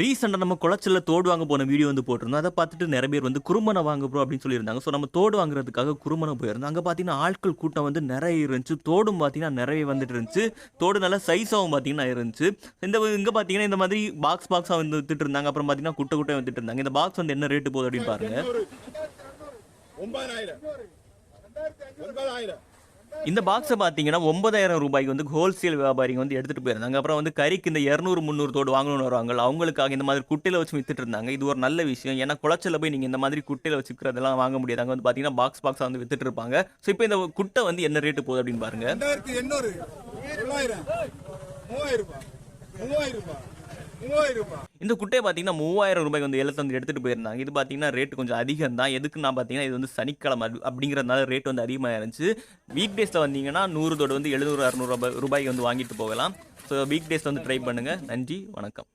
ரீசெண்டாக நம்ம குளச்சலில் தோடு வாங்க போன வீடியோ வந்து போட்டிருந்தோம். அதை பார்த்துட்டு நிறைய பேர் வந்து குறுமனை வாங்க ப்ரோ அப்படின்னு சொல்லியிருந்தாங்க. ஸோ நம்ம தோடு வாங்குறதுக்காக குறுமனை போயிருந்தோம். அங்கே பார்த்தீங்கன்னா ஆட்கள் கூட்டம் வந்து நிறைய இருந்துச்சு. தோடும் பார்த்தீங்கன்னா நிறைய வந்துட்டு இருந்துச்சு. தோடு நல்லா சைஸாகவும் பார்த்தீங்கன்னா இருந்துச்சு. இந்த இங்கே பார்த்தீங்கன்னா இந்த மாதிரி பாக்ஸ் பாக்ஸாக வந்து வித்துட்டு இருந்தாங்க. அப்புறம் பார்த்தீங்கன்னா குட்டை குட்டை வந்துட்டு இருந்தாங்க. இந்த பாக்ஸ் வந்து என்ன ரேட்டு போகுது அப்படின்னு பாருங்க. ஒன்பதாயிரம். ஒன்பதாயிரம். இந்த பாக்ஸை பார்த்தீங்கன்னா ஒன்பதாயிரம் ரூபாய்க்கு வந்து ஹோல்சேல் வியாபாரிங்க வந்து எடுத்துகிட்டு போயிருந்தாங்க. அப்புறம் வந்து கறிக்கு இந்த இரநூறு முந்நூறு தோடு வாங்கணும்னு வருவாங்க அவங்களுக்காக இந்த மாதிரி குட்டையில் வச்சு வித்துட்டு இருந்தாங்க. இது ஒரு நல்ல விஷயம். ஏன்னா குளச்சல போய் நீங்கள் இந்த மாதிரி குட்டையில் வச்சுக்கிறதெல்லாம் வாங்க முடியாது. அங்கே வந்து பார்த்தீங்கன்னா பாக்ஸ் பாக்ஸாக வந்து வித்துட்டு இருப்பாங்க. ஸோ இப்போ இந்த குட்டை வந்து என்ன ரேட்டு போகுது அப்படின்னு பாருங்க. மூவாயிரம். மூவாயிரம் ரூபாய். மூவாயிரம் ரூபாய். இந்த குட்டையை பார்த்தீங்கன்னா மூவாயிரம் ரூபாய்க்கு வந்து எழுத்து வந்து எடுத்துகிட்டு போயிருந்தாங்க. இது பார்த்தீங்கன்னா ரேட் கொஞ்சம் அதிகம் தான். எதுக்கு நான் பார்த்தீங்கன்னா இது வந்து சனிக்கிழமை அப்படிங்கிறதுனால ரேட் வந்து அதிகமாக இருந்துச்சு. வீக் டேஸில் வந்தீங்கன்னா நூறு தோடு வந்து எழுநூறு அறுநூறு ரூபாய் ரூபாய்க்கு வந்து வாங்கிட்டு போகலாம். ஸோ வீக் டேஸில் வந்து ட்ரை பண்ணுங்கள் நன்றி வணக்கம்.